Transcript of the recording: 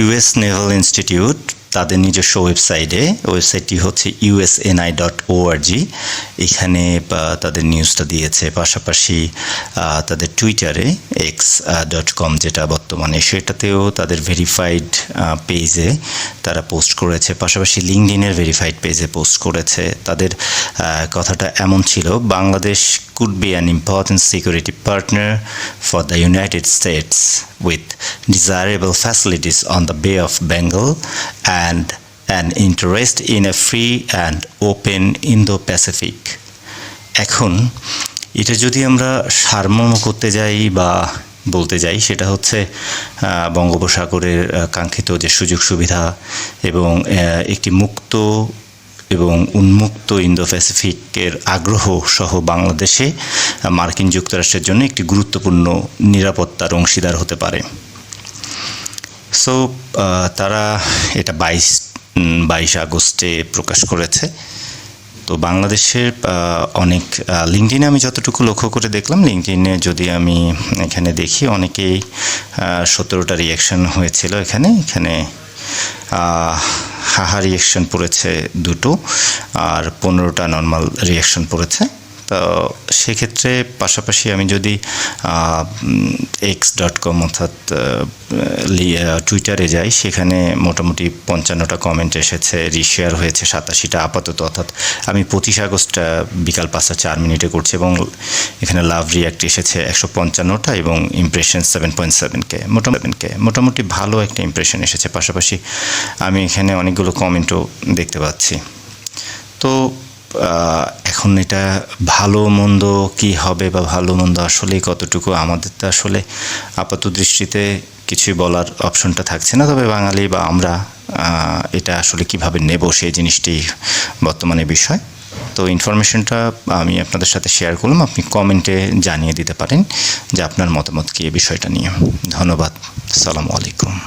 US Naval institute তাদের নিজস্ব ওয়েবসাইটে ওয়েবসাইটটি হচ্ছে ইউএসএনআই ডট ওআরজি এখানে বা, তাদের নিউজটা দিয়েছে। পাশাপাশি তাদের টুইটারে এক্স ডট কম যেটা বর্তমানে সেটাতেও তাদের ভেরিফাইড পেজে তারা পোস্ট করেছে। পাশাপাশি লিঙ্কডিনের ভেরিফাইড পেজে পোস্ট করেছে। তাদের কথাটা এমন ছিল Bangladesh could be an important security partner for the United States with desirable facilities on the Bay of Bengal and an interest in a free and open Indo-Pacific. এখন, এটা যদি আমরা সারমর্ম করতে যাই বা বলতে যাই, সেটা হচ্ছে বঙ্গোপসাগরের কাঙ্ক্ষিত যে সুযোগ সুবিধা এবং একটি মুক্ত এবং উন্মুক্ত ইন্দো প্যাসিফিকের আগ্রহ সহ বাংলাদেশে মার্কিন যুক্তরাষ্ট্রের জন্য একটি গুরুত্বপূর্ণ নিরাপত্তার অংশীদার হতে পারে সো তারা এটা বাইশ বাইশ আগস্টে প্রকাশ করেছে। তো বাংলাদেশের অনেক লিঙ্কডিনে আমি যতটুকু লক্ষ্য করে দেখলাম লিঙ্কডিনে যদি আমি এখানে দেখি, অনেকেই সতেরোটা রিয়াকশন হয়েছিল এখানে। এখানে হাহা রিয়াকশন পড়েছে দুটো, আর পনেরোটা নর্মাল রিয়াকশন পড়েছে। সেক্ষেত্রে পাশাপাশি আমি যদি এক্স ডট কম অর্থাৎ টুইটারে যাই, সেখানে মোটামুটি পঞ্চান্নটা কমেন্ট এসেছে রিশেয়ার হয়েছে সাতাশিটা আপাতত, অর্থাৎ আমি পঁচিশ আগস্ট বিকাল পাঁচটা চার মিনিটে করছি এবং এখানে লাভ রিয়াক্ট এসেছে একশো পঞ্চান্নটা এবং ইমপ্রেশন সেভেন পয়েন্ট সেভেন সেভেনকে মোটামুটি মোটামুটি ভালো একটা ইমপ্রেশন এসেছে। পাশাপাশি আমি এখানে অনেকগুলো কমেন্টও দেখতে পাচ্ছি। তো এখন এটা ভালো মন্দ কি হবে বা ভালো মন্দ আসলে কতটুকু? আমাদের তো আসলে আপাত দৃষ্টিতে কিছুই বলার অপশনটা থাকছে না। তবে বাঙালি বা আমরা এটা আসলে কীভাবে নেব সেই জিনিসটি বর্তমানে বিষয়। তো ইনফরমেশনটা আমি আপনাদের সাথে শেয়ার করলাম। আপনি কমেন্টে জানিয়ে দিতে পারেন যে আপনার মতামত কি এই বিষয়টা নিয়ে। ধন্যবাদ। সালামু আলাইকুম।